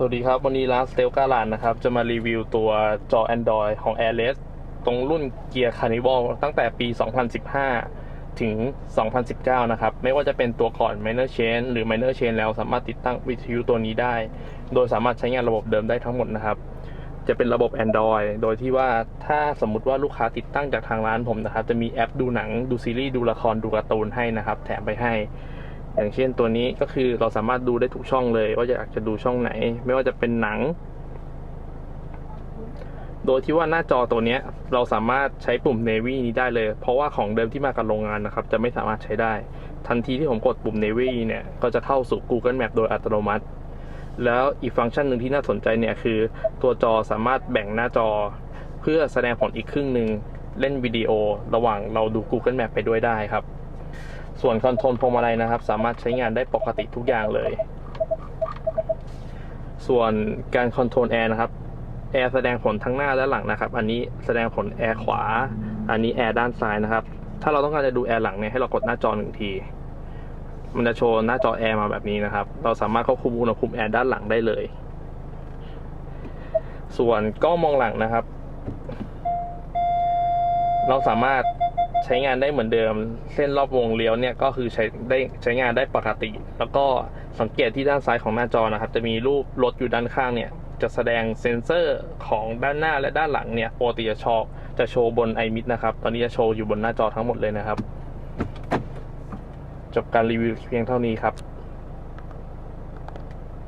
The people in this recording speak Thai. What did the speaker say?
สวัสดีครับ วันนี้ร้านสเตลกาลานนะครับ จะมารีวิวตัวจอ Android ของ a i r l e s ตรงรุ่นเกียร์ Carnival ตั้งแต่ปี 2015 ถึง 2019 นะครับ ไม่ว่าจะเป็นตัวก่อน Minor Chain หรือ Minor Chain แล้วสามารถติดตั้งวิทยุตัวนี้ได้ โดยสามารถใช้งานระบบเดิมได้ทั้งหมดนะครับ จะเป็นระบบ Android โดยที่ว่าถ้าสมมุติว่าลูกค้าติดตั้งจากทางร้านผมนะครับ จะมีแอปดูหนังดูซีรีส์ดูละครดูการ์ตูนให้นะครับ แถมไปให้ อย่างเช่นตัวนี้ก็คือเราสามารถดูได้ทุกช่องเลย ว่าอยากจะดูช่องไหน ไม่ว่าจะเป็นหนัง โดยที่ว่าหน้าจอตัวนี้เราสามารถใช้ปุ่ม Navy นี้ได้เลย เพราะว่าของเดิมที่มากับโรงงานนะครับ จะไม่สามารถใช้ได้ ทันทีที่ผมกดปุ่ม Navy เนี่ย ก็จะเข้าสู่ Google Map โดยอัตโนมัติ แล้วอีกฟังก์ชันหนึ่งที่น่าสนใจเนี่ยคือตัวจอสามารถแบ่งหน้าจอ เพื่อแสดงผลอีกครึ่งหนึ่งเล่นวิดีโอระหว่างเราดู Google Map ไปด้วยได้ครับ ส่วนคอนโทรลพวงมาลัยนะครับ สามารถใช้งานได้ปกติทุกอย่างเลย ส่วนการคอนโทรลแอร์นะครับแอร์แสดงผลทั้งหน้าและหลังนะครับ อันนี้แสดงผลแอร์ขวา อันนี้แอร์ด้านซ้ายนะครับ ถ้าเราต้องการจะดูแอร์หลังเนี่ยให้เรากดหน้าจอหนึ่งที มันจะโชว์หน้าจอแอร์มาแบบนี้นะครับ เราสามารถควบคุมอุณหภูมิแอร์ด้านหลังได้เลย ส่วนกล้องมองหลังนะครับ เราสามารถ ใช้งานได้เหมือนเดิม เส้นรอบวงเลี้ยวเนี่ยก็คือใช้ได้ใช้งานได้ปกติ แล้วก็สังเกตที่ด้านซ้ายของหน้าจอนะครับ จะมีรูปรถอยู่ด้านข้างเนี่ยจะแสดงเซ็นเซอร์ของด้านหน้าและด้านหลังเนี่ยปกติจะโชว์จะโชว์บน iMid นะครับ ตอนนี้จะโชว์อยู่บนหน้าจอทั้งหมดเลยนะครับ จบการรีวิวเพียงเท่านี้ครับ